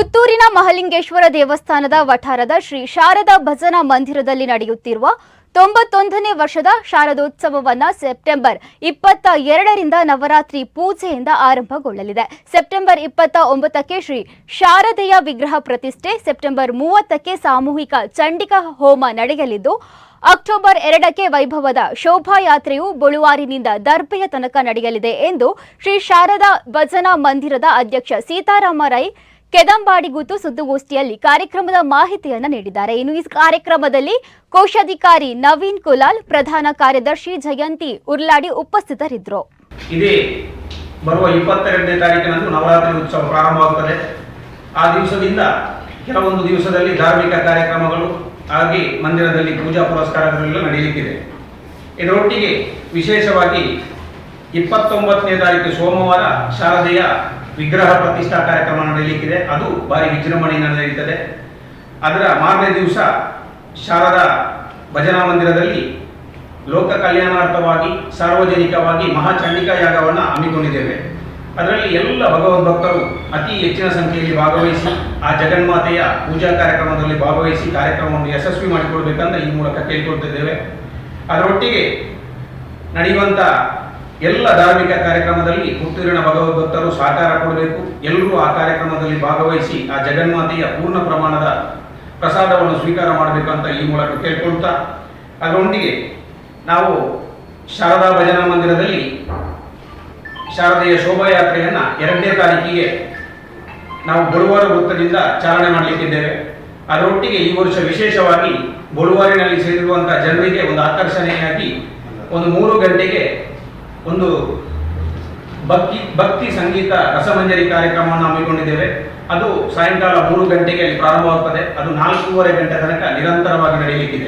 ಪುತ್ತೂರಿನ ಮಹಲಿಂಗೇಶ್ವರ ದೇವಸ್ಥಾನದ ವಠಾರದ ಶ್ರೀ ಶಾರದಾ ಭಜನಾ ಮಂದಿರದಲ್ಲಿ ನಡೆಯುತ್ತಿರುವ ತೊಂಬತ್ತೊಂದನೇ ವರ್ಷದ ಶಾರದೋತ್ಸವವನ್ನು ಸೆಪ್ಟೆಂಬರ್ ಇಪ್ಪತ್ತ ಎರಡರಿಂದ ನವರಾತ್ರಿ ಪೂಜೆಯಿಂದ ಆರಂಭಗೊಳ್ಳಲಿದೆ. ಸೆಪ್ಟೆಂಬರ್ ಇಪ್ಪತ್ತ ಒಂಬತ್ತಕ್ಕೆ ಶ್ರೀ ಶಾರದೆಯ ವಿಗ್ರಹ ಪ್ರತಿಷ್ಠೆ, ಸೆಪ್ಟೆಂಬರ್ ಮೂವತ್ತಕ್ಕೆ ಸಾಮೂಹಿಕ ಚಂಡಿಕಾ ಹೋಮ ನಡೆಯಲಿದ್ದು, ಅಕ್ಟೋಬರ್ ಎರಡಕ್ಕೆ ವೈಭವದ ಶೋಭಾಯಾತ್ರೆಯು ಬಳುವಾರಿನಿಂದ ದರ್ಬೆಯ ತನಕ ನಡೆಯಲಿದೆ ಎಂದು ಶ್ರೀ ಶಾರದಾ ಭಜನಾ ಮಂದಿರದ ಅಧ್ಯಕ್ಷ ಸೀತಾರಾಮ ರೈ ಕೆದಂಬಾಡಿಗುತ್ತು ಸುದ್ದಿಗೋಷ್ಠಿಯಲ್ಲಿ ಕಾರ್ಯಕ್ರಮದ ಮಾಹಿತಿಯನ್ನು ನೀಡಿದ್ದಾರೆ. ಇನ್ನು ಈ ಕಾರ್ಯಕ್ರಮದಲ್ಲಿ ಕೋಶಾಧಿಕಾರಿ ನವೀನ್ ಕುಲಾಲ್, ಪ್ರಧಾನ ಕಾರ್ಯದರ್ಶಿ ಜಯಂತಿ ಉರ್ಲಾಡಿ ಉಪಸ್ಥಿತರಿದ್ದರು. ಇದೇ ಬರುವ ಇಪ್ಪತ್ತೆರಡನೇ ತಾರೀಕಿನಂದು ನವರಾತ್ರಿ ಉತ್ಸವ ಪ್ರಾರಂಭವಾಗುತ್ತದೆ. ಆ ದಿವಸದಿಂದ ಕೆಲವೊಂದು ದಿವಸದಲ್ಲಿ ಧಾರ್ಮಿಕ ಕಾರ್ಯಕ್ರಮಗಳು ಹಾಗೆ ಮಂದಿರದಲ್ಲಿ ಪೂಜಾ ಪುರಸ್ಕಾರಗಳೆಲ್ಲ ನಡೆಯಲಿಕ್ಕಿದೆ ಇದರೊಟ್ಟಿಗೆ ವಿಶೇಷವಾಗಿ ಇಪ್ಪತ್ತೊಂಬತ್ತನೇ ತಾರೀಕು ಸೋಮವಾರ ಶಾರದೆಯ ವಿಗ್ರಹ ಪ್ರತಿಷ್ಠಾ ಕಾರ್ಯಕ್ರಮ ನಡೆಯಲಿಕ್ಕಿದೆ. ಅದು ಭಾರಿ ವಿಜೃಂಭಣೆಯಿಂದ ನಡೆಯುತ್ತದೆ. ಅದರ ಮಾರನೇ ದಿವಸ ಶಾರದಾ ಭಜನಾ ಮಂದಿರದಲ್ಲಿ ಲೋಕ ಕಲ್ಯಾಣಾರ್ಥವಾಗಿ, ಸಾರ್ವಜನಿಕವಾಗಿ ಮಹಾಚಂಡಿಕಾ ಯಾಗವನ್ನು ಹಮ್ಮಿಕೊಂಡಿದ್ದೇವೆ. ಅದರಲ್ಲಿ ಎಲ್ಲ ಭಗವದ್ ಭಕ್ತರು ಅತಿ ಹೆಚ್ಚಿನ ಸಂಖ್ಯೆಯಲ್ಲಿ ಭಾಗವಹಿಸಿ, ಆ ಜಗನ್ಮಾತೆಯ ಪೂಜಾ ಕಾರ್ಯಕ್ರಮದಲ್ಲಿ ಭಾಗವಹಿಸಿ ಕಾರ್ಯಕ್ರಮವನ್ನು ಯಶಸ್ವಿ ಮಾಡಿಕೊಳ್ಬೇಕಂತ ಈ ಮೂಲಕ ಕೇಳಿಕೊಳ್ತಿದ್ದೇವೆ ಅದರೊಟ್ಟಿಗೆ ನಡೆಯುವಂಥ ಎಲ್ಲ ಧಾರ್ಮಿಕ ಕಾರ್ಯಕ್ರಮದಲ್ಲಿ ಪುತ್ತೂರಿನ ಭಗವದ್ಭಕ್ತರು ಸಹಕಾರ ಕೊಡಬೇಕು. ಎಲ್ಲರೂ ಆ ಕಾರ್ಯಕ್ರಮದಲ್ಲಿ ಭಾಗವಹಿಸಿ ಆ ಜಗನ್ಮಾತೆಯ ಪೂರ್ಣ ಪ್ರಮಾಣದ ಪ್ರಸಾದವನ್ನು ಸ್ವೀಕಾರ ಮಾಡಬೇಕಂತ ಈ ಮೂಲಕ ಕೇಳ್ಕೊಳ್ತಾ, ಅದರೊಂದಿಗೆ ನಾವು ಶಾರದಾ ಭಜನಾ ಮಂದಿರದಲ್ಲಿ ಶಾರದೆಯ ಶೋಭಾಯಾತ್ರೆಯನ್ನು ಎರಡನೇ ತಾರೀಕಿಗೆ ನಾವು ಗುರುವಾರ ವೃತ್ತದಿಂದ ಚಾಲನೆ ಮಾಡಲಿಕ್ಕಿದ್ದೇವೆ. ಅದರೊಟ್ಟಿಗೆ ಈ ವರ್ಷ ವಿಶೇಷವಾಗಿ ಬಳುವಾರಿನಲ್ಲಿ ಸೇರಿರುವಂಥ ಜನರಿಗೆ ಒಂದು ಆಕರ್ಷಣೆಯಾಗಿ ಒಂದು ಮೂರು ಗಂಟೆಗೆ ಒಂದು ಭಕ್ತಿ ಭಕ್ತಿ ಸಂಗೀತ ರಸಮಂಜರಿ ಕಾರ್ಯಕ್ರಮವನ್ನು ಹಮ್ಮಿಕೊಂಡಿದ್ದೇವೆ. ಅದು ಸಾಯಂಕಾಲ ಮೂರು ಗಂಟೆಗೆ ಅಲ್ಲಿ ಪ್ರಾರಂಭವಾಗುತ್ತದೆ ಅದು ನಾಲ್ಕೂವರೆ ಗಂಟೆ ತನಕ ನಿರಂತರವಾಗಿ ನಡೆಯಲಿಕ್ಕಿದೆ.